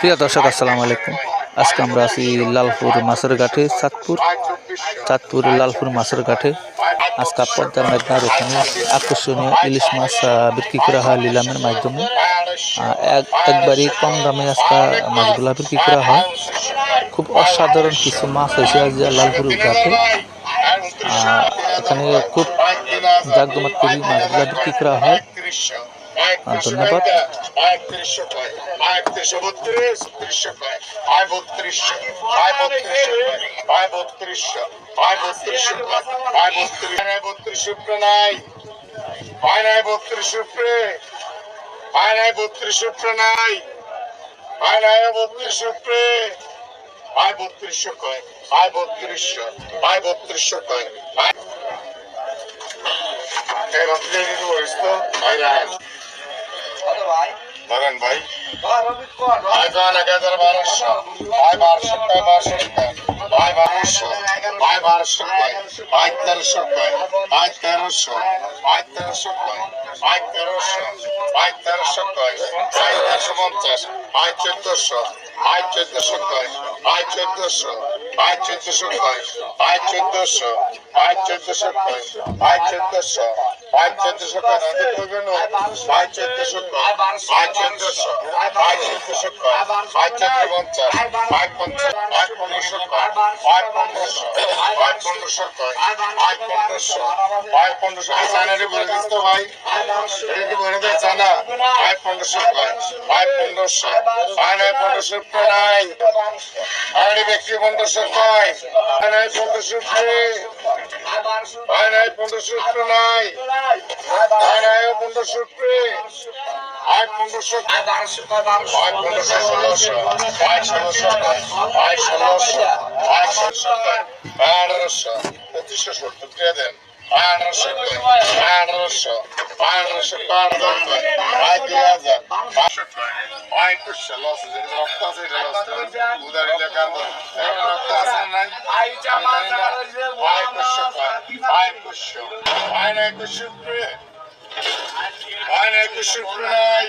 প্রিয় দর্শক, আসসালামু আলাইকুম। আজকে আমরা আছি লালপুর মাছের ঘাটে, চাঁদপুর। চাঁদপুর লালপুর মাছের ঘাটে। আজকে পদ্মা মেঘনার ওখানে আকর্ষণীয় ইলিশ মাছ বিক্রি করা হয় লিলামের মাধ্যমে। একবারই কম দামে আজকে মাছগুলা বিক্রি করা হয়। খুব অসাধারণ কিছু মাছ হয়েছে লালপুর ঘাটে। এখানে খুব জাকজমক করে মাছগুলা বিক্রি করা হয়। ধন্যবাদ। আয় বত্রিশশো কয় আয় বত্রিশশো আয় বত্রিশশো কয় আয় এই রত্নে দিতে কয় ভাই ধরেন ভাই। ভাই বারোশো ভাই বারোশো কয় বারোশো আয় বারোশো আয় বারোশো কয় আয় তেরোশো কয় আয় তেরোশো আয় তেরোশো কয় আয় তেরোশো আয় তেরোশো কয় আয় তেরোশো পঞ্চাশ আয় চোদ্দশো আয় চোদ্দশো কয় আয় চোদ্দশো আয় চোদ্দশো কয় আয় চোদ্দশো আয় চোদ্দশো কয় আয় চোদ্দশো আয় চোদ্দশো কয় রাতে করবে না আয় চোদ্দশো কয় আয় চোদ্দশো আয় চোদ্দশো কয় আয় চোদ্দ পঞ্চাশ আয় পঞ্চাশ আয় পনেরোশো কয় আয়, পনেরোশো আয় পনেরোশো আয় পনেরোশো আয় পনেরোশো আয় চানারে বলে দিস তো ভাই এটা কি বলে দেয় চানা আয় পনেরোশো আয় পনেরোশো আয় নয় পনেরোশো নাই আরে ব্যক্তি পনেরোশো কয় আয় নয় পনেরোশো আয় নয় পনেরোশো নাই আয় নয় পনেরোশো আয় পনেরোশো আয় পনেরোশো ষোলোশো আয় ষোলোশো আয় ষোলোশো আয় ষোলোশো আঠারোশো পঁচিশশো সত্তর দিয়ে দেন আঠারোশো আঠারোশো আঠারোশো দুই হাজার একুশশো নাই